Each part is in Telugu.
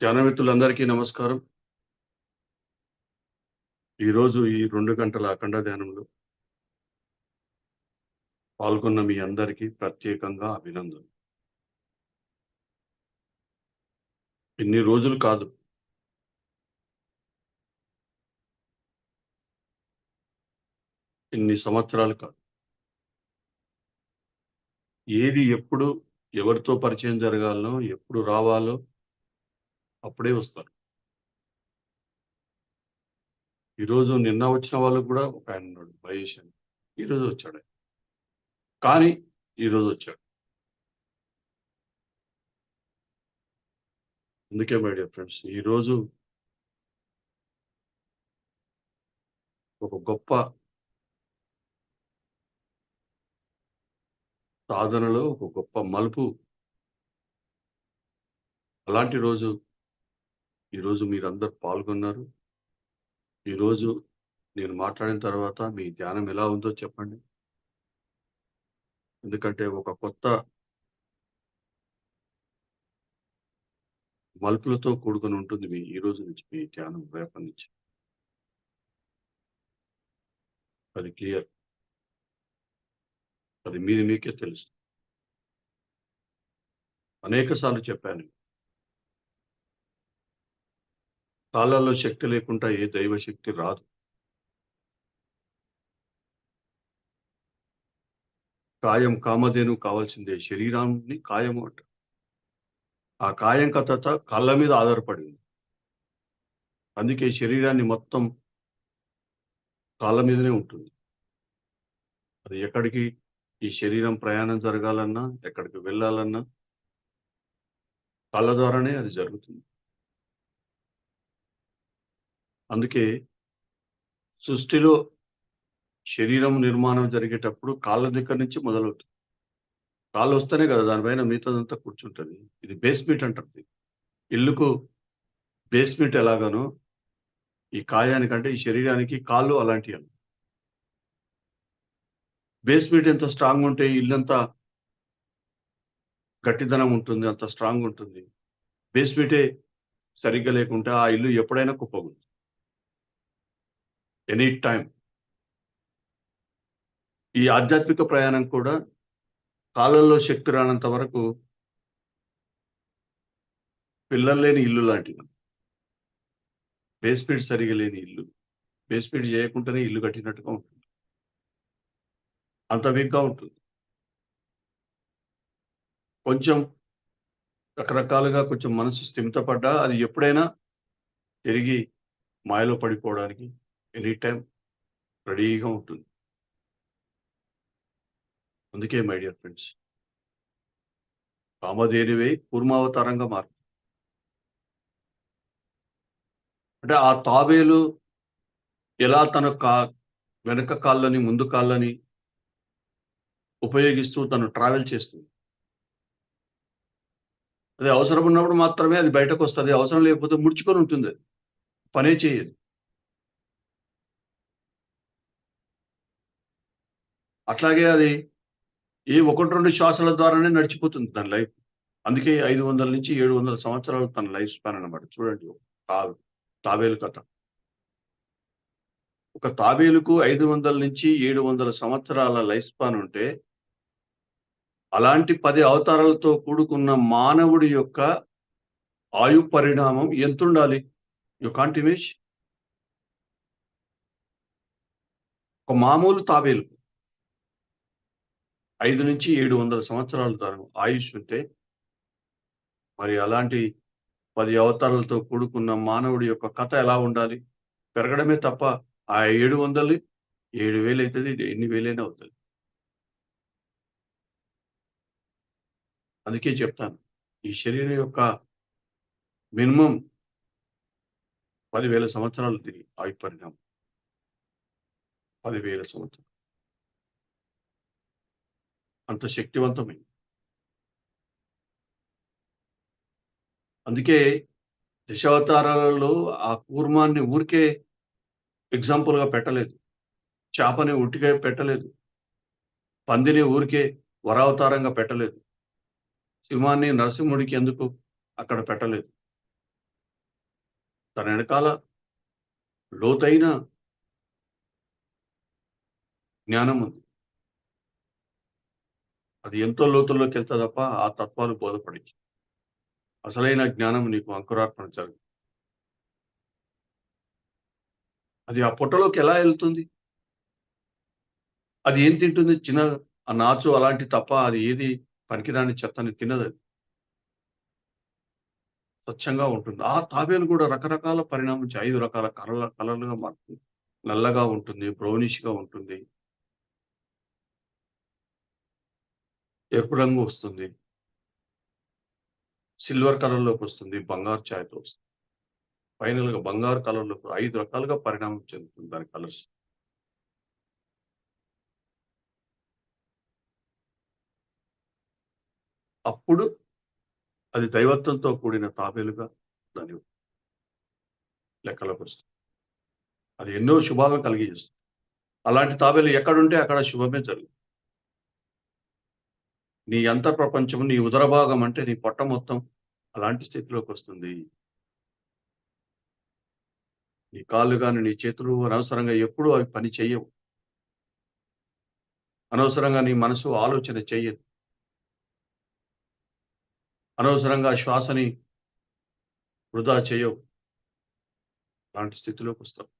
ధ్యానమిత్రులందరికీ నమస్కారం. ఈరోజు ఈ రెండు గంటల అఖండ ధ్యానంలో పాల్గొన్న మీ అందరికీ ప్రత్యేకంగా అభినందన ఇన్ని రోజులు కాదు. ఇన్ని సంవత్సరాలు కాదు. ఏది ఎప్పుడు ఎవరితో పరిచయం జరగాలనో ఎప్పుడు రావాలో అప్పుడే వస్తారు. ఈరోజు నిన్న వచ్చిన వాళ్ళకు కూడా ఒక ఆయన ఉన్నాడు మహేష్ అని. ఈరోజు వచ్చాడు. కానీ ఈరోజు వచ్చాడు. అందుకే మై డియర్ ఫ్రెండ్స్ ఈరోజు ఒక గొప్ప సాధనలో ఒక గొప్ప మలుపు. అలాంటి రోజు ఈరోజు మీరందరూ పాల్గొన్నారు. ఈరోజు నేను మాట్లాడిన తర్వాత మీ ధ్యానం ఎలా ఉందో చెప్పండి. ఎందుకంటే ఒక కొత్త మలుపులతో కూడుకొని ఉంటుంది మీ ఈ రోజు నుంచి మీ ధ్యానం రేపటి నుంచి. అది క్లియర్. అది మీరు మీకే తెలుసు. అనేక సార్లు చెప్పాను. కాళ్ళల్లో శక్తి లేకుండా ఏ దైవ శక్తి రాదు. కాయం కామధేను కావాల్సిందే శరీరాన్ని కాయము అంట. ఆ కాయం కథత కళ్ళ మీద ఆధారపడింది. అందుకే శరీరాన్ని మొత్తం కాళ్ళ మీదనే ఉంటుంది. అది ఎక్కడికి ఈ శరీరం ప్రయాణం జరగాలన్నా ఎక్కడికి వెళ్ళాలన్నా కాళ్ళ ద్వారానే అది జరుగుతుంది. అందుకే సృష్టిలో శరీరం నిర్మాణం జరిగేటప్పుడు కాళ్ళ దగ్గర నుంచి మొదలవుతుంది. కాళ్ళు వస్తేనే కదా దానిపైన మిగతాదంతా కూర్చుంటుంది. ఇది బేస్మెంట్ అంటుంది ఇల్లుకు బేస్మెంట్ ఎలాగానో ఈ కాయానికంటే ఈ శరీరానికి కాళ్ళు అలాంటివి అన్న బేస్మెంట్ ఎంత స్ట్రాంగ్ ఉంటే ఇల్లంతా గట్టిదనం ఉంటుంది అంత స్ట్రాంగ్ ఉంటుంది. బేస్మెంటే సరిగ్గా లేకుంటే ఆ ఇల్లు ఎప్పుడైనా కుప్పగుంది ఎనీ టైం ఈ ఆధ్యాత్మిక ప్రయాణం కూడా కాలంలో శక్తి రానంత వరకు పిల్లలు లేని ఇల్లు లాంటివి బేస్మెంట్ సరిగా లేని ఇల్లు. బేస్మెంట్ చేయకుండానే ఇల్లు కట్టినట్టుగా ఉంటుంది. అంత వీక్గా ఉంటుంది. కొంచెం రకరకాలుగా కొంచెం మనసు స్థిమితపడ్డా అది ఎప్పుడైనా తిరిగి మాయలో పడిపోవడానికి ఎనీ టైం రెడీగా ఉంటుంది. అందుకే మై డియర్ ఫ్రెండ్స్ కామధేనువే కూర్మావతారంగా మారు అంటే ఆ తాబేలు ఎలా తన కా వెనక కాళ్ళని ముందు కాళ్ళని ఉపయోగిస్తూ తను ట్రావెల్ చేస్తుంది. అది అవసరం ఉన్నప్పుడు మాత్రమే అది బయటకు వస్తుంది అవసరం లేకపోతే ముడుచుకొని ఉంటుంది అది పనే చేయదు. అట్లాగే అది ఈ ఒకటి రెండు శ్వాసల ద్వారానే నడిచిపోతుంది తన లైఫ్. అందుకే ఐదు వందల నుంచి ఏడు వందల సంవత్సరాలు తన లైఫ్ స్పాన్ అనమాట చూడండి తావే తాబేలు కథ. ఒక తాబేలుకు ఐదు వందల నుంచి ఏడు వందల సంవత్సరాల లైఫ్ స్పాన్ ఉంటే అలాంటి పది అవతారాలతో కూడుకున్న మానవుడి యొక్క ఆయు పరిణామం ఎంత ఉండాలి యు కాంట్ ఇమేజ్ ఒక మామూలు తాబేలు ఐదు నుంచి ఏడు వందల సంవత్సరాల తరం ఆయుష్ ఉంటే మరి అలాంటి పది అవతారాలతో కూడుకున్న మానవుడి యొక్క కథ ఎలా ఉండాలి? పెరగడమే తప్ప ఆ ఏడు వందలు ఏడు వేలు అవుతుంది ఇది ఎన్ని వేలైనా అవుతుంది. అందుకే చెప్తాను ఈ శరీరం యొక్క మినిమం పదివేల సంవత్సరాలు తిరిగి ఆయు పరిణామం పదివేల సంవత్సరాలు. అంత శక్తివంతమైంది. అందుకే దశావతారాలలో ఆ కూర్మాన్ని ఊరికే ఎగ్జాంపుల్గా పెట్టలేదు. చేపని ఉట్టిగా పెట్టలేదు. పందిని ఊరికే వరావతారంగా పెట్టలేదు. సింహాన్ని నరసింహుడికి ఎందుకు అక్కడ పెట్టలేదు? తన వెనకాల లోతైన జ్ఞానం ఉంది అది ఎంతో లోతుల్లోకి వెళ్తా తప్ప ఆ తత్వాలు బోధపడి అసలైన జ్ఞానం నీకు అంకురార్పణ జరుగు. అది ఆ పొట్టలోకి ఎలా వెళ్తుంది అది ఏం తింటుంది? చిన్న ఆ నాచు అలాంటి తప్ప అది ఏది పనికిరాని చెత్తని తినదు స్వచ్ఛంగా ఉంటుంది. ఆ తాబేలు కూడా రకరకాల పరిణామించి ఐదు రకాల కలర్ కలర్లుగా మారుతుంది. నల్లగా ఉంటుంది బ్రౌనిష్గా ఉంటుంది. ఎరుపు రంగు వస్తుంది. సిల్వర్ కలర్లోకి వస్తుంది బంగారు ఛాయతో వస్తుంది. ఫైనల్గా బంగారు కలర్లోకి ఐదు రకాలుగా పరిణామం చెందుతుంది దాని కలర్స్. అప్పుడు అది దైవత్వంతో కూడిన తాబేలుగా దాని లెక్కలోకి వస్తుంది. అది ఎన్నో శుభాలను కలిగజేస్తుంది అలాంటి తాబేలు ఎక్కడుంటే అక్కడ శుభమే జరుగుతుంది. నీ అంతర్ ప్రపంచం నీ ఉదర భాగం అంటే నీ పొట్ట మొత్తం అలాంటి స్థితిలోకి వస్తుంది. నీ కాళ్ళు కానీ నీ చేతులు అనవసరంగా ఎప్పుడూ అవి పని చెయ్యవు. అనవసరంగా నీ మనసు ఆలోచన చెయ్యదు. అనవసరంగా శ్వాసని వృధా చేయవు అలాంటి స్థితిలోకి వస్తావు.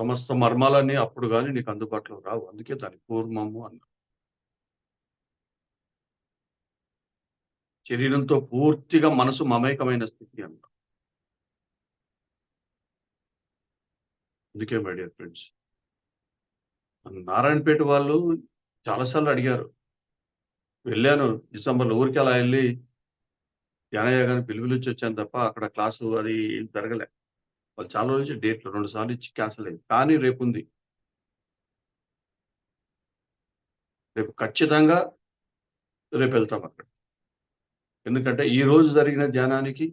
సమస్త మర్మాలన్నీ అప్పుడు కానీ నీకు అందుబాటులో రావు. అందుకే దాని కూర్మము అన్న శరీరంతో పూర్తిగా మనసు మమేకమైన స్థితి అన్న అందుకే మై డియర్ ఫ్రెండ్స్ నారాయణపేట వాళ్ళు చాలాసార్లు అడిగారు. వెళ్ళాను డిసెంబర్లో ఊరికి అలా వెళ్ళి జ్ఞానయ్య పిలుపులు వచ్చి వచ్చాను తప్ప అక్కడ క్లాసు అది ఏం జరగలే. వాళ్ళు చాలా రోజు డేట్లు రెండు సార్లు ఇచ్చి క్యాన్సిల్ అయింది. కానీ రేపు ఉంది రేపు ఖచ్చితంగా రేపు వెళ్తాం అక్కడ. ఎందుకంటే ఈ రోజు జరిగిన ధ్యానానికి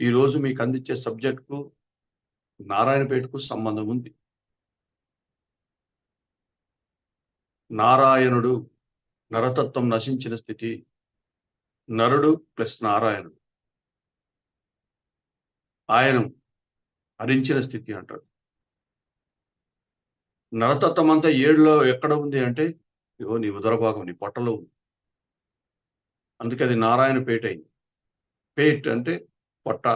ఈ రోజు మీకు అందించే సబ్జెక్టుకు నారాయణపేటకు సంబంధం ఉంది. నారాయణుడు నరతత్వం నశించిన స్థితి నరుడు ప్లస్ నారాయణుడు. ఆయన హరించిన స్థితి అంటాడు. నరతత్వం అంతా ఏడులో ఎక్కడ ఉంది అంటే ఇగో నీ ఉదరభాగం నీ పొట్టలో ఉంది. అందుకే అది నారాయణ పేట అయింది. పేట్ అంటే పొట్ట.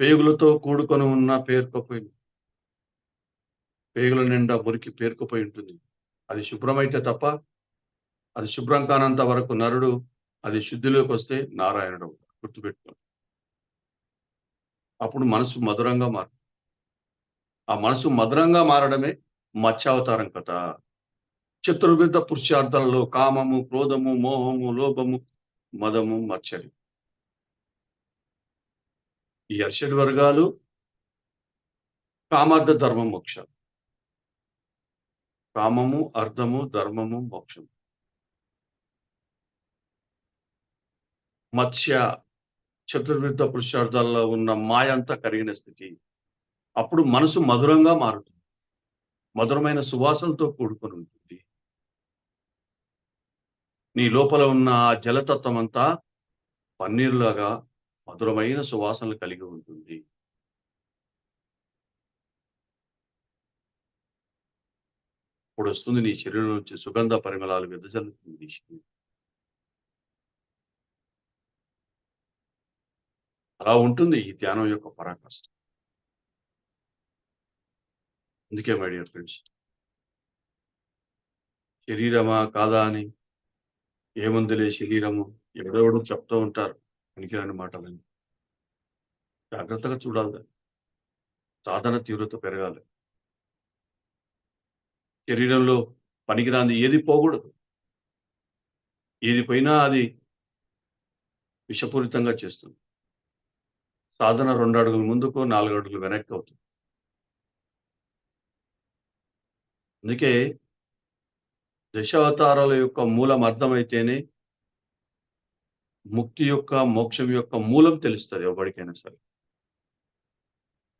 పేగులతో కూడుకొని ఉన్న పేరుకోపోయింది పేగుల నిండా మురికి పేర్కపోయి ఉంటుంది. అది శుభ్రమైతే తప్ప అది శుభ్రం కానంత వరకు నరుడు అది శుద్ధిలోకి వస్తే నారాయణుడు గుర్తుపెట్టుకోండి. అప్పుడు మనసు మధురంగా మారు. ఆ మనసు మధురంగా మారడమే మత్స్యావతారం కథ. చతుర్విధ పురుషార్థాలలో కామము క్రోధము మోహము లోభము మదము మత్సరి ఈ అర్షడ్ వర్గాలు కామార్థ ధర్మం మోక్షం కామము అర్థము ధర్మము మోక్షము. మత్స్య చతుర్విధ పురుషార్థాల్లో ఉన్న మాయ అంతా కరిగిన స్థితి. అప్పుడు మనసు మధురంగా మారుతుంది. మధురమైన సువాసనతో కూడుకొని ఉంటుంది. నీ లోపల ఉన్న ఆ జలతత్వం అంతా పన్నీరులాగా మధురమైన సువాసనలు కలిగి ఉంటుంది. ఇప్పుడు వస్తుంది నీ శరీరం నుంచి సుగంధ పరిమళాలు వెదజల్లుతుంది. నీ శరీరం అలా ఉంటుంది ఈ ధ్యానం యొక్క పరాకాష్ట. అందుకే మై డియర్ ఫ్రెండ్స్. శరీరమా కాదా అని ఏముందిలే శరీరము? ఎవడెవడో చెప్తూ ఉంటారు. పనికిరాని మాటలని జాగ్రత్తగా చూడాలి సాధన తీవ్రత పెరగాలి. శరీరంలో పనికిరాంది ఏది పోకూడదు. ఏది పోయినా అది విషపూరితంగా చేస్తుంది. సాధన రెండు అడుగులు ముందుకు నాలుగు అడుగులు వెనక్కి అవుతుంది. అందుకే దశావతారాల యొక్క మూలం అర్థమైతేనే ముక్తి యొక్క మోక్షం యొక్క మూలం తెలుస్తుంది ఎవరికైనా సరే.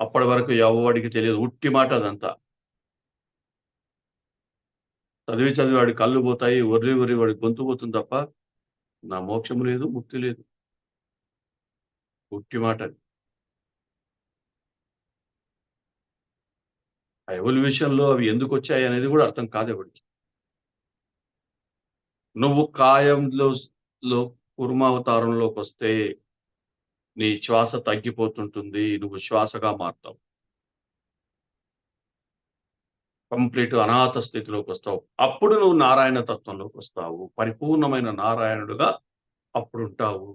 అప్పటి వరకు ఎవడికి తెలియదు ఉట్టి మాట అదంతా. చదివి చదివి వాడి కళ్ళు పోతాయి ఒర్రి ఒర్రి వాడి గొంతు పోతుంది తప్ప నా మోక్షం లేదు ముక్తి లేదు. ఉట్టి మాట అది. ఆ ఎవల్యూషన్లో అవి ఎందుకు వచ్చాయి అనేది కూడా అర్థం కాదు ఎవరికి. నువ్వు కాయంలో లో కుర్మావతారంలోకి వస్తే నీ శ్వాస తగ్గిపోతుంటుంది నువ్వు శ్వాసగా మారుతావు. కంప్లీట్ అనాథ స్థితిలోకి వస్తావు. అప్పుడు నువ్వు నారాయణ తత్వంలోకి వస్తావు. పరిపూర్ణమైన నారాయణుడుగా అప్పుడుంటావు.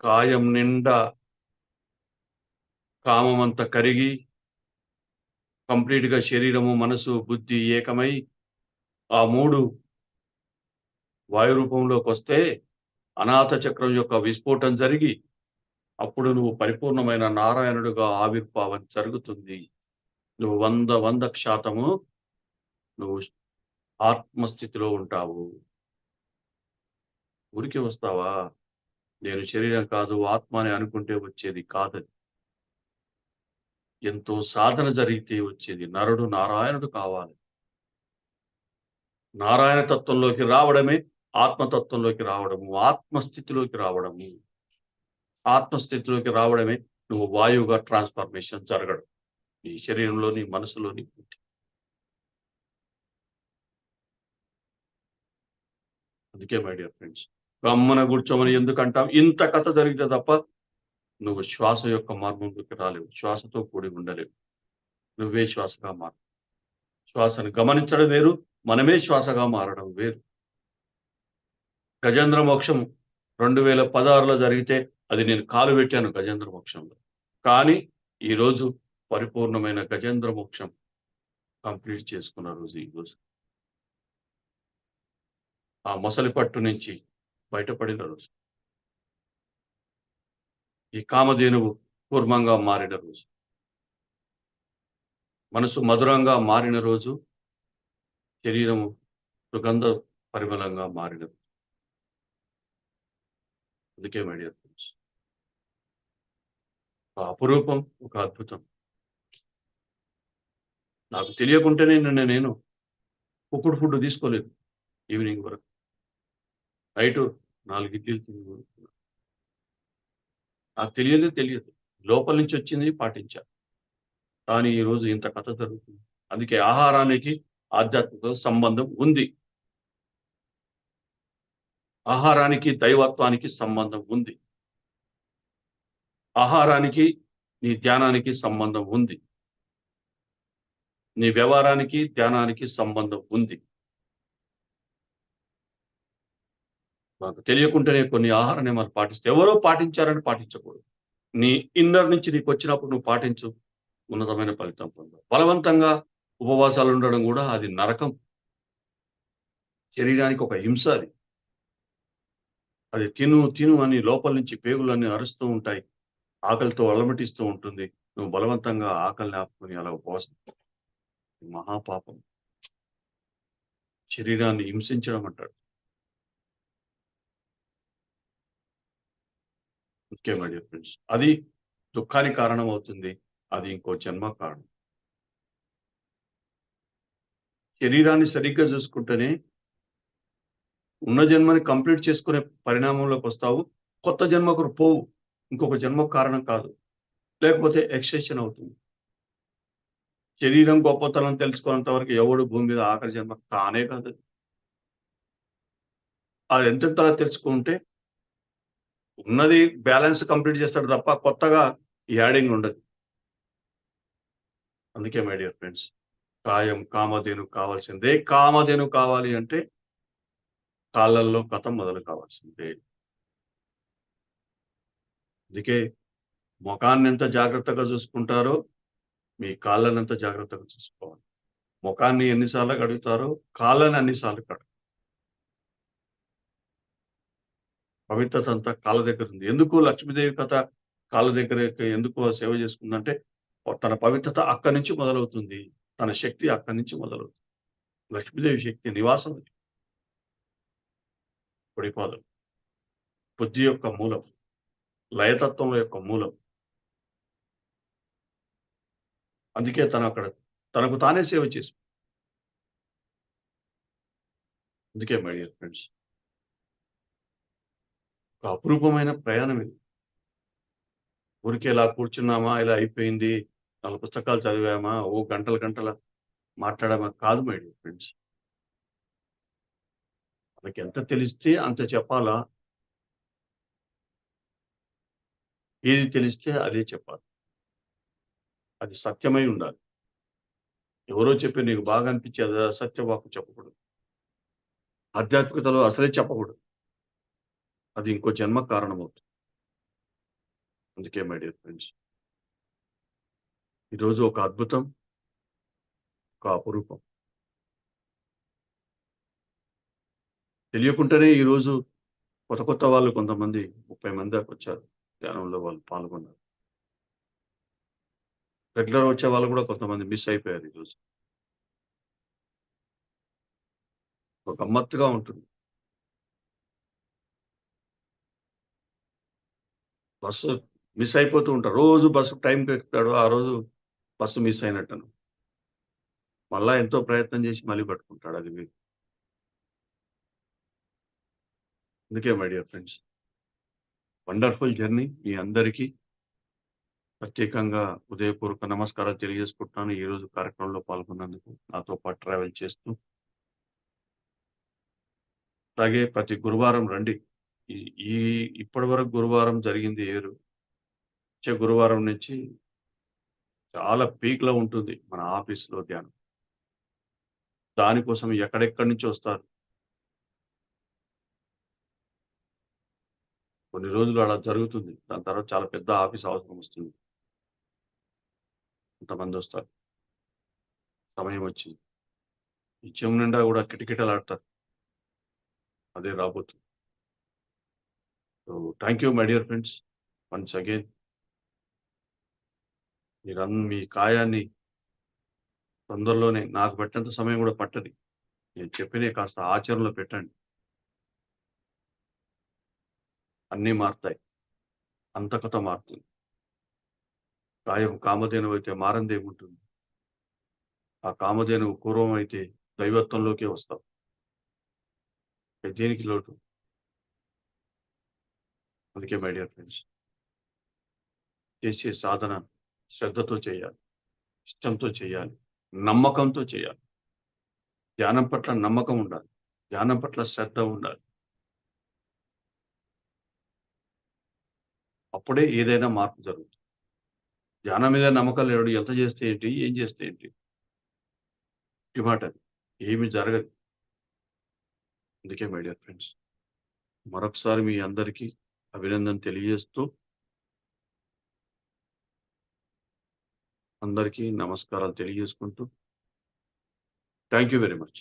కాయం నిండా కామమంతా కరిగి కంప్లీట్గా శరీరము మనసు బుద్ధి ఏకమై ఆ మూడు వాయు రూపంలోకి వస్తే అనాథ చక్రం యొక్క విస్ఫోటం జరిగి అప్పుడు నువ్వు పరిపూర్ణమైన నారాయణుడుగా ఆవిర్భావం జరుగుతుంది. నువ్వు వంద వంద శాతము నువ్వు ఆత్మస్థితిలో ఉంటావు. ఊరికి వస్తావా? నేను శరీరం కాదు ఆత్మ అని అనుకుంటే వచ్చేది కాదని. ఎంతో సాధన జరిగితే వచ్చేది నరుడు నారాయణుడు కావాలి. నారాయణ తత్వంలోకి రావడమే ఆత్మతత్వంలోకి రావడము ఆత్మస్థితిలోకి రావడము. ఆత్మస్థితిలోకి రావడమే నువ్వు వాయువుగా ట్రాన్స్ఫర్మేషన్ జరగడం. నీ శరీరంలోని మనసులోని పుట్టి. అందుకే మై డియర్ ఫ్రెండ్స్ గమ్మన కూర్చోమని ఎందుకంటాం? ఇంత కథ జరిగితే తప్ప నువ్వు శ్వాస యొక్క మార్గంలోకి రాలేవు. శ్వాసతో కూడి ఉండలేవు. నువ్వే శ్వాసగా మారు. శ్వాసను గమనించడం వేరు మనమే శ్వాసగా మారడం వేరు. గజేంద్ర మోక్షం రెండు వేల పదహారులో జరిగితే అది నేను కాలు పెట్టాను గజేంద్ర మోక్షంలో. కానీ ఈరోజు పరిపూర్ణమైన గజేంద్ర మోక్షం కంప్లీట్ చేసుకున్న రోజు ఈ రోజు. ఆ మొసలి పట్టు నుంచి బయటపడిన రోజు. ఈ కామధేనువు కూర్మంగా మారిన రోజు. మనసు మధురంగా మారిన రోజు శరీరము సుగంధ పరిమళంగా మారిన రోజు. అందుకే మై ఒక అపురూపం ఒక అద్భుతం. నాకు తెలియకుంటేనే నిన్న నేను కుక్కుడు ఫుడ్ తీసుకోలేదు ఈవినింగ్ వరకు. నైట్ నాలుగు ఇడ్లీలు తిని నాకు తెలియదు తెలియదు. లోపల నుంచి వచ్చింది పాటించా కానీ ఈ రోజు ఇంత కథ జరుగుతుంది. అందుకే ఆహారానికి ఆధ్యాత్మిక సంబంధం ఉంది. ఆహారానికి దైవత్వానికి సంబంధం ఉంది. ఆహారానికి నీ ధ్యానానికి సంబంధం ఉంది. నీ వ్యవహారానికి ధ్యానానికి సంబంధం ఉంది. నాకు తెలియకుండానే కొన్ని ఆహార నియమాలు పాటిస్తే ఎవరో పాటించారని పాటించకూడదు. నీ ఇన్నర్ నుంచి నీకు వచ్చినప్పుడు నువ్వు పాటించు. ఉన్నతమైన ఫలితం పొందవు. బలవంతంగా ఉపవాసాలు ఉండడం కూడా అది నరకం. శరీరానికి ఒక హింస అది. అది తిను తిను అని లోపల నుంచి పేగులన్నీ అరుస్తూ ఉంటాయి. ఆకలితో అలమటిస్తూ ఉంటుంది. నువ్వు బలవంతంగా ఆకలిని ఆపుకొని అలా ఉపవాసం మహాపాపం. శరీరాన్ని హింసించడం అంటాడు. Okay my dear friends. అది దుఃఖానికి కారణం అవుతుంది అది ఇంకో జన్మ కారణం. శరీరాన్ని సరిగ్గా చూసుకుంటేనే ఉన్న జన్మని కంప్లీట్ చేసుకునే పరిణామంలోకి వస్తావు. కొత్త జన్మకు పోవు. ఇంకొక జన్మ కారణం కాదు. లేకపోతే ఎక్స్టెన్షన్ అవుతుంది. శరీరం గొప్పతనం తెలుసుకున్నంత వరకు ఎవడు భూమి మీద ఆఖరి జన్మ కానే కాదు. అది ఎంత ఎంతలా తెలుసుకుంటే ఉన్నది బ్యాలెన్స్ కంప్లీట్ చేస్తాడు తప్ప కొత్తగా యాడింగ్ ఉండదు. అందుకే మై డియర్ ఫ్రెండ్స్ కాయం కామధేను కావాల్సిందే. కామధేను కావాలి అంటే కాళ్ళల్లో కథ మొదలు కావాల్సిందే. అందుకే ముఖాన్ని ఎంత జాగ్రత్తగా చూసుకుంటారో మీ కాళ్ళని ఎంత జాగ్రత్తగా చూసుకోవాలి. ముఖాన్ని ఎన్నిసార్లు కడుగుతారో కాళ్ళని అన్నిసార్లు కడుగుతారు పవిత్రత అంతా కాళ్ళ దగ్గర ఉంది. ఎందుకు లక్ష్మీదేవి కథ కాళ్ళ దగ్గర ఎందుకు సేవ చేసుకుందంటే తన పవిత్రత అక్కడి నుంచి మొదలవుతుంది. తన శక్తి అక్కడి నుంచి మొదలవుతుంది. లక్ష్మీదేవి శక్తి నివాసం. పొడిపాదం. బుద్ధి యొక్క మూలం. లయతత్వం యొక్క మూలం. అందుకే తను అక్కడ తనకు తానే సేవ చేసుకుంది అందుకే మై డియర్ ఫ్రెండ్స్ ఒక అపురూపమైన ప్రయాణం ఇది. ఊరికే ఇలా కూర్చున్నామా ఇలా అయిపోయింది నాలుగు పుస్తకాలు చదివామా ఓ గంటల గంటల మాట్లాడామా కాదు మై డియర్ ఫ్రెండ్స్. మనకి ఎంత తెలిస్తే అంత చెప్పాలా? ఏది తెలిస్తే అదే చెప్పాలి. అది సత్యమై ఉండాలి. ఎవరో చెప్పి నీకు బాగా అనిపించేది సత్యవాకు వాకు చెప్పకూడదు. ఆధ్యాత్మికతలో అసలే చెప్పకూడదు. అది ఇంకో జన్మ కారణమవుతుంది. అందుకే మై డియర్ ఫ్రెండ్స్ ఈరోజు ఒక అద్భుతం ఒక అపురూపం. తెలియకుండానే ఈరోజు కొత్త కొత్త వాళ్ళు కొంతమంది ముప్పై మంది దాకా వచ్చారు. ధ్యానంలో వాళ్ళు పాల్గొన్నారు. రెగ్యులర్ వచ్చే వాళ్ళు కూడా కొంతమంది మిస్ అయిపోయారు ఈరోజు ఒక గమ్మత్తుగా ఉంటుంది. బస్సు మిస్ అయిపోతూ ఉంటారు. రోజు బస్సు టైంకి ఎక్కుతాడు ఆ రోజు బస్సు మిస్ అయినట్టను. మళ్ళా ఎంతో ప్రయత్నం చేసి మళ్ళీ పట్టుకుంటాడు. అది మీరు అందుకే my dear friends wonderful journey మీ అందరికీ. ప్రత్యేకంగా ఉదయపూర్వక నమస్కారాలు తెలియజేసుకుంటున్నాను. ఈ రోజు కార్యక్రమంలో పాల్గొన్నందుకు నాతో పాటు ట్రావెల్ చేస్తూ. అలాగే ప్రతి గురువారం రండి. ఈ ఇప్పటి వరకు గురువారం జరిగింది ఏరు. వచ్చే గురువారం నుంచి చాలా పీక్లో ఉంటుంది మన ఆఫీస్లో ధ్యానం. దానికోసం ఎక్కడెక్కడి నుంచి వస్తారు? కొన్ని రోజులు అలా జరుగుతుంది. దాని తర్వాత చాలా పెద్ద ఆఫీస్ అవసరం వస్తుంది. కొంతమంది వస్తారు. సమయం వచ్చింది. ఈ చెము నిండా కూడా కిటకిటలాడతారు. అదే రాబోతుంది. So thank you my dear friends once again మీరు మీ కాయాన్ని తొందరలోనే నాకు పెట్టేంత సమయం కూడా పట్టది. నేను చెప్పిన కాస్త ఆచరణలో పెట్టండి. అన్నీ మారుతాయి. అంతకత మారుతుంది. కాయం కామధేనువు అయితే మారందేముంటుంది ఆ కామధేనువు పూర్వం అయితే దైవత్వంలోకే వస్తాం. దీనికి దేనికి లోటు అందుకే మై డియర్ ఫ్రెండ్స్ చేసే సాధన శ్రద్ధతో చేయాలి ఇష్టంతో చేయాలి నమ్మకంతో చేయాలి. ధ్యానం పట్ల నమ్మకం ఉండాలి ధ్యానం పట్ల శ్రద్ధ ఉండాలి. అప్పుడే ఏదైనా మార్పు జరుగుతుంది. ధ్యానం మీద నమ్మకం లేడు ఎంత చేస్తే ఏంటి ఏం చేస్తే ఏంటి? ఈ మాట అది. ఏమి జరగదు. అందుకే మై డియర్ ఫ్రెండ్స్ మరొకసారి మీ అందరికీ అభినందన తెలియజేస్తూ అందరికీ నమస్కారాలు తెలియజేసుకుంటూ థ్యాంక్ యూ వెరీ మచ్